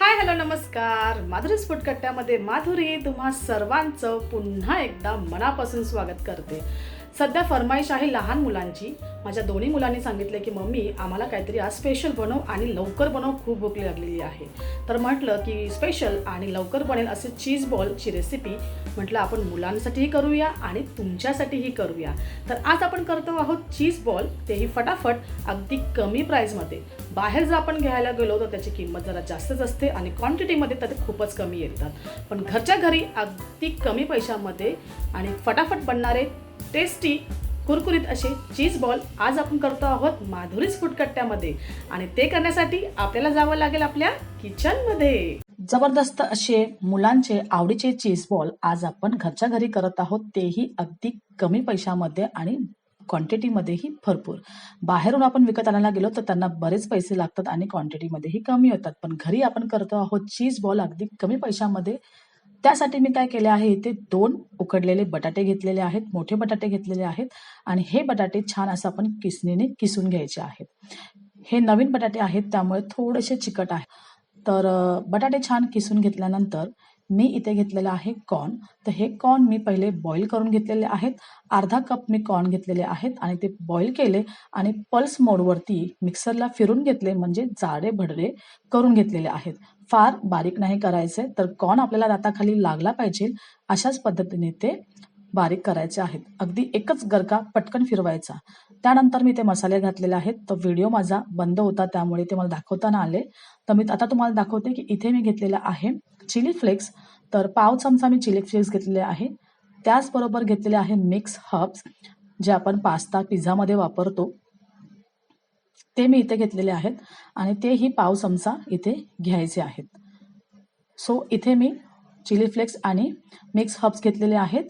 Hi hello नमस्कार. माधुरी फुटकट्ट्यामध्ये माधुरी तुम्हा सर्वांचं पुन्हा एकदा मनापासून स्वागत करते. सध्या फरमाईश आहे लहान मुलांची. माझ्या दोन्ही मुलांनी सांगितलं की मम्मी आम्हाला काहीतरी आज स्पेशल बनव आणि लवकर बनव खूप भूक लागलेली आहे. तर म्हटलं की स्पेशल आणि लवकर बनेल असे चीज बॉलची रेसिपी म्हटलं आपण मुलांसाठीही करूया आणि तुमच्यासाठीही करूया. तर आज आपण करतो आहोत चीज बॉल तेही फटाफट अगदी कमी प्राईजमध्ये बाहेर जर आपण घ्यायला गेलो तर त्याची किंमत जरा जास्तच असते आणि क्वांटिटीमध्ये तर ते खूपच कमी येतात. पण घरच्या घरी अगदी कमी पैशामध्ये आणि फटाफट बनणारे टेस्टी कुरकुरीत असे चीज बॉल आज आपण करतो आहोत माधुरीच फुटकट्ट्यामध्ये आणि ते करण्यासाठी आपल्याला जावं लागेल आपल्या किचनमध्ये. जबरदस्त असे मुलांचे आवडीचे चीज बॉल आज आपण घरच्या घरी करत आहोत तेही अगदी कमी पैशामध्ये आणि क्वांटिटीमध्येही भरपूर. बाहेरून आपण विकत आणायला गेलो तर त्यांना बरेच पैसे लागतात आणि क्वांटिटीमध्येही कमी होतात. पण घरी आपण करतो आहोत चीज बॉल अगदी कमी पैशामध्ये त्यासाठी मी काय केले आहे इथे दोन उकडलेले बटाटे घेतलेले आहेत मोठे बटाटे घेतलेले आहेत आणि हे बटाटे छान असं आपण किसणीने किसून घ्यायचे आहेत. हे नवीन बटाटे आहेत त्यामुळे थोडेसे चिकट आहे. तर बटाटे छान किसून घेतल्यानंतर मी इथे घेतलेलं आहे कॉर्न. तर हे कॉर्न मी पहिले बॉईल करून घेतलेले आहेत. अर्धा कप मी कॉर्न घेतलेले आहेत आणि ते बॉईल केले आणि पल्स मोडवरती मिक्सरला फिरून घेतले म्हणजे जाडे भडरे करून घेतलेले आहेत. फार बारीक नाही करायचे तर कॉर्न आपल्याला दाताखाली लागला पाहिजे अशाच पद्धतीने ते बारीक करायचे आहेत. अगदी एकच गरका पटकन फिरवायचा. त्यानंतर मी ते मसाले घातलेले आहेत. तर व्हिडिओ माझा बंद होता त्यामुळे ते मला दाखवताना आले. तर मी आता तुम्हाला दाखवते की इथे मी घेतलेलं आहे चिली फ्लेक्स. तर पाव चमचा मी चिली फ्लेक्स घेतलेले आहे. त्याचबरोबर घेतलेले आहे मिक्स हर्ब्स जे आपण पास्ता पिझ्झामध्ये वापरतो. ते मी इथे घेतलेले आहेत आणि तेही पाव चमचा इथे घ्यायचे आहेत. सो इथे मी चिली फ्लेक्स आणि मिक्स हब्स घेतलेले आहेत.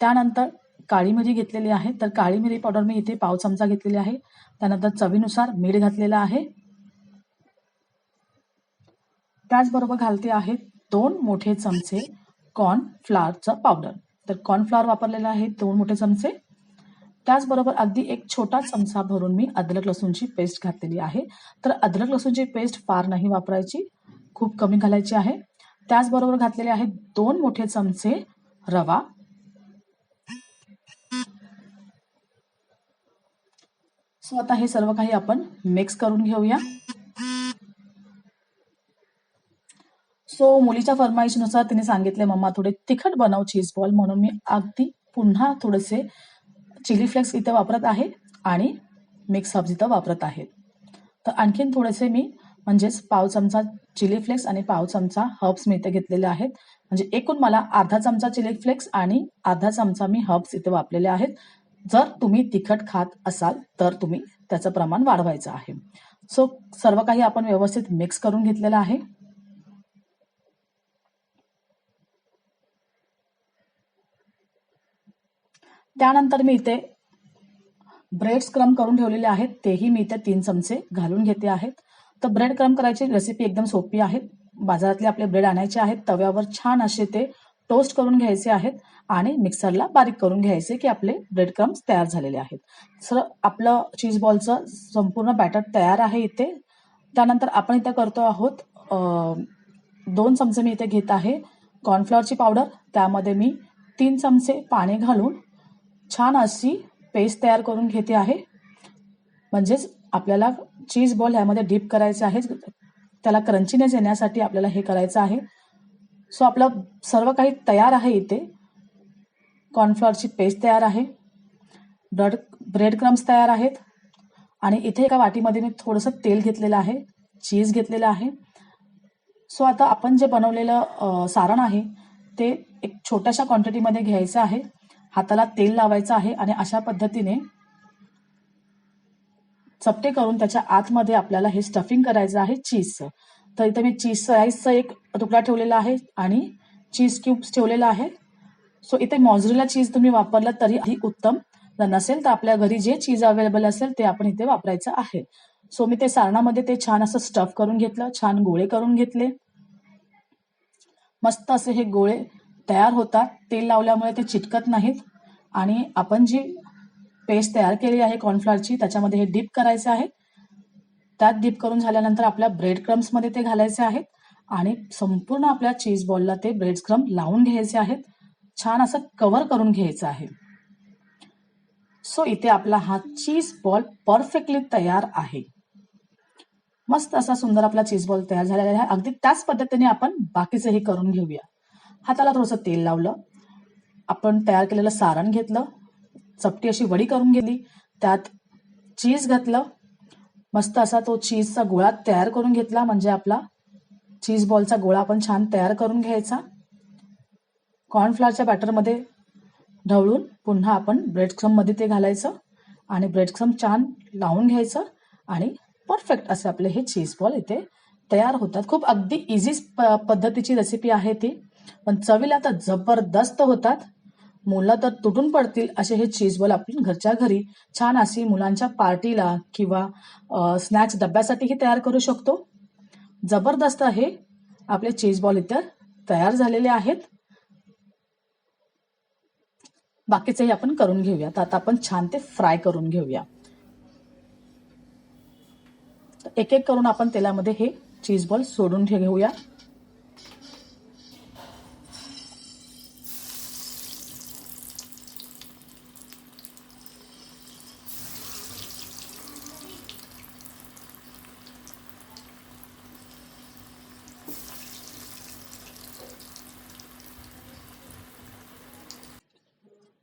त्यानंतर काळी मिरी घेतलेली आहे. तर काळी मिरी पावडर मी इथे पाव चमचा घेतलेली आहे. त्यानंतर चवीनुसार मीठ घातलेलं आहे. त्याचबरोबर घालते आहे दोन मोठे चमचे कॉर्नफ्लावरचं पावडर तर कॉर्नफ्लॉवर वापरलेलं आहे दोन मोठे चमचे. त्याचबरोबर अगदी एक छोटा चमचा भरून मी अद्रक लसूणची पेस्ट घातलेली आहे. तर अद्रक लसूणची पेस्ट फार नाही वापरायची खूप कमी घालायची आहे. त्याचबरोबर घातलेले आहे दोन मोठे चमचे रवा. सो आता हे सर्व काही आपण मिक्स करून घेऊया. सो मुलीच्या फरमाईशीनुसार तिने सांगितले मम्मा थोडे तिखट बनव चीज बॉल म्हणून मी अगदी पुन्हा थोडेसे चिली फ्लेक्स इथं वापरत आहे आणि मिक्स हब्स इथं वापरत आहे. तर आणखीन थोडेसे मी म्हणजेच पाव चमचा चिली फ्लेक्स आणि पाव चमचा हर्ब्स मी इथे घेतलेले आहेत. म्हणजे एकूण मला अर्धा चमचा चिली फ्लेक्स आणि अर्धा चमचा मी हर्ब्स इथे वापरलेले आहेत. जर तुम्ही तिखट खात असाल तर तुम्ही त्याचं प्रमाण वाढवायचं आहे. सो सर्व काही आपण व्यवस्थित मिक्स करून घेतलेलं आहे. त्यानंतर मी इथे ब्रेड स्क्रम करून ठेवलेले आहेत. तेही मी इथे तीन चमचे घालून घेते आहेत. तर ब्रेड क्रम करायची रेसिपी एकदम सोपी आहे. बाजारातले आपले ब्रेड आणायचे आहेत. तव्यावर छान असे ते टोस्ट करून घ्यायचे आहेत आणि मिक्सरला बारीक करून घ्यायचे की आपले ब्रेड क्रम्स तयार झालेले आहेत. सर आपलं चीज बॉलचं संपूर्ण बॅटर तयार आहे इथे. त्यानंतर आपण इथे करतो आहोत दोन चमचे मी इथे घेत आहे कॉर्नफ्लॉवरची पावडर त्यामध्ये मी तीन चमचे पाणी घालून छान अशी पेस्ट तयार करून घेते आहे. म्हणजेच आपल्याला चीज बॉल ह्यामध्ये डीप करायचे आहे त्याला क्रंचीनेस येण्यासाठी आपल्याला हे करायचं आहे. सो आपलं सर्व काही तयार आहे इथे. कॉर्नफ्लॉवरची पेस्ट तयार आहे. ब्रड ब्रेड क्रम्स तयार आहेत. आणि इथे एका वाटीमध्ये मी थोडंसं तेल घेतलेलं आहे. चीज घेतलेलं आहे. सो आता आपण जे बनवलेलं सारण आहे ते एक छोट्याशा क्वांटिटीमध्ये घ्यायचं आहे. हाताला तेल लावायचं आहे आणि अशा पद्धतीने चपटे करून त्याच्या आतमध्ये आपल्याला हे स्टफिंग करायचं आहे चीजचं तर इथे मी चीज स्लाइसचा एक तुकडा ठेवलेला आहे आणि चीज क्यूब्स ठेवलेला आहे. सो इथे मॉझरेला चीज तुम्ही वापरलं तरी ही उत्तम जर नसेल तर आपल्या घरी जे चीज अवेलेबल असेल ते आपण इथे वापरायचं आहे. सो मी ते सारणामध्ये ते छान असं स्टफ करून घेतलं छान गोळे करून घेतले. मस्त असे हे गोळे तयार होतात तेल लावल्यामुळे ते चिटकत नाहीत. आणि आपण जी पेस्ट तयार केली आहे कॉर्नफ्लॉवरची त्याच्यामध्ये हे डीप करायचं आहे. त्यात डीप करून झाल्यानंतर आपल्या ब्रेड क्रम्समध्ये ते घालायचे आहेत. आणि संपूर्ण आपल्या चीज बॉलला ते ब्रेड क्रम लावून घ्यायचे आहेत. छान असं कव्हर करून घ्यायचं आहे. सो इथे आपला हा चीज बॉल परफेक्टली तयार आहे. मस्त असा सुंदर आपला चीज बॉल तयार झालेला आहे. अगदी त्याच पद्धतीने आपण बाकीचंही करून घेऊया. हाताला थोडंसं तेल लावलं. आपण तयार केलेलं सारण घेतलं. चपटी अशी वडी करून घेतली. त्यात चीज घातलं. मस्त असा तो चीजचा गोळा तयार करून घेतला. म्हणजे आपला चीज बॉलचा गोळा आपण छान तयार करून घ्यायचा. कॉर्नफ्लॉरच्या बॅटरमध्ये ढवळून पुन्हा आपण ब्रेड क्रममध्ये ते घालायचं आणि ब्रेड छान लावून घ्यायचं आणि परफेक्ट असे आपले हे चीज बॉल इथे तयार होतात. खूप अगदी इझी पद्धतीची रेसिपी आहे ती. पण चवीला तर जबरदस्त होतात. मुलं तर तुटून पडतील असे हे चीज बॉल आपण घरच्या घरी छान अशी मुलांच्या पार्टीला किंवा स्नॅक्स डब्यासाठीही तयार करू शकतो. जबरदस्त हे आपले चीज बॉल तयार झालेले आहेत. बाकीचेही आपण करून घेऊया आता आपण छान ते फ्राय करून घेऊया. एक एक करून आपण तेलामध्ये हे चीज बॉल सोडून घेऊया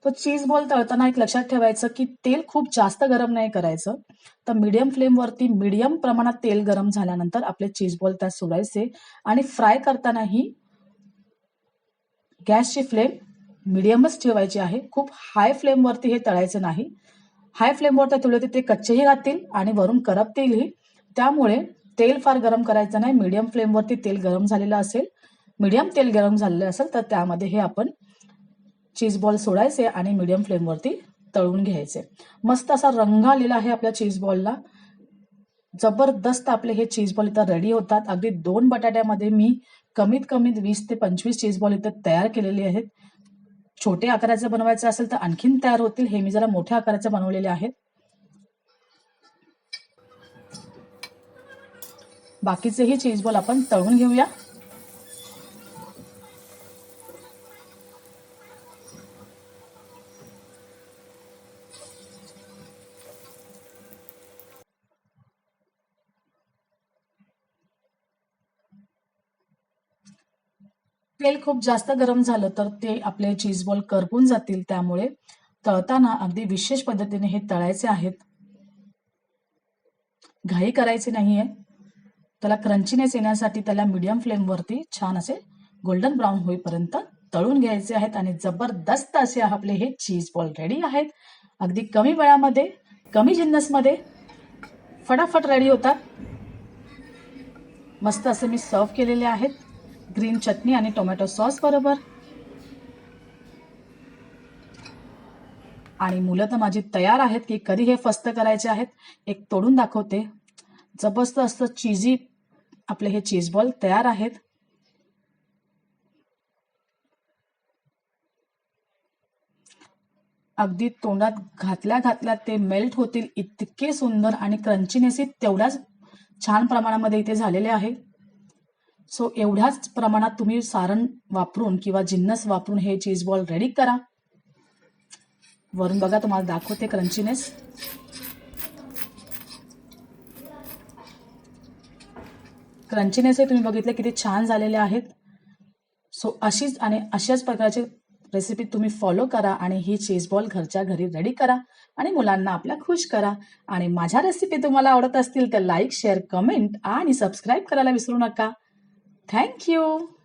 तो चीज बॉल तळताना एक लक्षात ठेवायचं की तेल खूप जास्त गरम नाही करायचं. तर मीडियम फ्लेमवरती मीडियम प्रमाणात तेल गरम झाल्यानंतर आपले चीज बॉल त्यात सोडायचे आणि फ्राय करतानाही गॅसची फ्लेम मिडियमच ठेवायची आहे. खूप हाय फ्लेमवरती हे तळायचं नाही. हाय फ्लेमवर ते तुला ते कच्चेही राहतील आणि वरून करपतीलही. त्यामुळे तेल फार गरम करायचं नाही. मीडियम फ्लेमवरती तेल गरम झालेलं असेल मीडियम तेल गरम झालेलं असेल तर त्यामध्ये हे आपण चीज बॉल सोडायचे आणि मिडियम फ्लेमवरती तळून घ्यायचे. मस्त असा रंग आलेला आहे आपल्या चीज बॉलला. जबरदस्त आपले हे चीज बॉल इथं रेडी होतात. अगदी दोन बटाट्यामध्ये मी कमीत कमी वीस ते पंचवीस चीज बॉल इथं तयार केलेले आहेत. छोटे आकाराचे बनवायचे असेल तर आणखीन तयार होतील. हे मी जरा मोठ्या आकाराचे बनवलेले आहेत. बाकीचेही चीज बॉल आपण तळून घेऊया. तेल खूप जास्त गरम झालं तर ते आपले चीज बॉल करपून जातील त्यामुळे तळताना अगदी विशेष पद्धतीने हे तळायचे आहेत. घाई करायची नाहीये. त्याला क्रंचीनेस येण्यासाठी त्याला मीडियम फ्लेमवरती छान असे गोल्डन ब्राऊन होईपर्यंत तळून घ्यायचे आहेत आणि जबरदस्त असे आपले हे चीज बॉल रेडी आहेत. अगदी कमी वेळामध्ये कमी जिन्नसमध्ये फटाफट रेडी होतात. मस्त असे मी सर्व केलेले आहेत. ग्रीन चटणी आणि टोमॅटो सॉस बरोबर? आणि मुलं तर माझी तयार आहेत की कधी हे फस्त करायचे आहेत एक तोडून दाखवते. जबरदस्त चीजी आपले हे चीज बॉल तयार आहेत. अगदी तोंडात घातल्या घातल्या ते मेल्ट होतील इतके सुंदर आणि क्रंचीनेसी तेवढ्याच छान प्रमाणामध्ये इथे झालेले आहे. सो एवढ्याच प्रमाणात तुम्ही सारण वापरून किंवा जिन्नस वापरून हे चीज बॉल रेडी करा. वरून बघा तुम्हाला दाखवते क्रंचीनेस क्रंचीनेस हे तुम्ही बघितले किती छान झालेले आहेत. सो अशीच आणि अशाच प्रकारची रेसिपी तुम्ही फॉलो करा आणि ही चीज बॉल घरच्या घरी रेडी करा आणि मुलांना आपल्या खुश करा. आणि माझ्या रेसिपी तुम्हाला आवडत असतील तर लाईक शेअर कमेंट आणि सबस्क्राईब करायला विसरू नका. Thank you.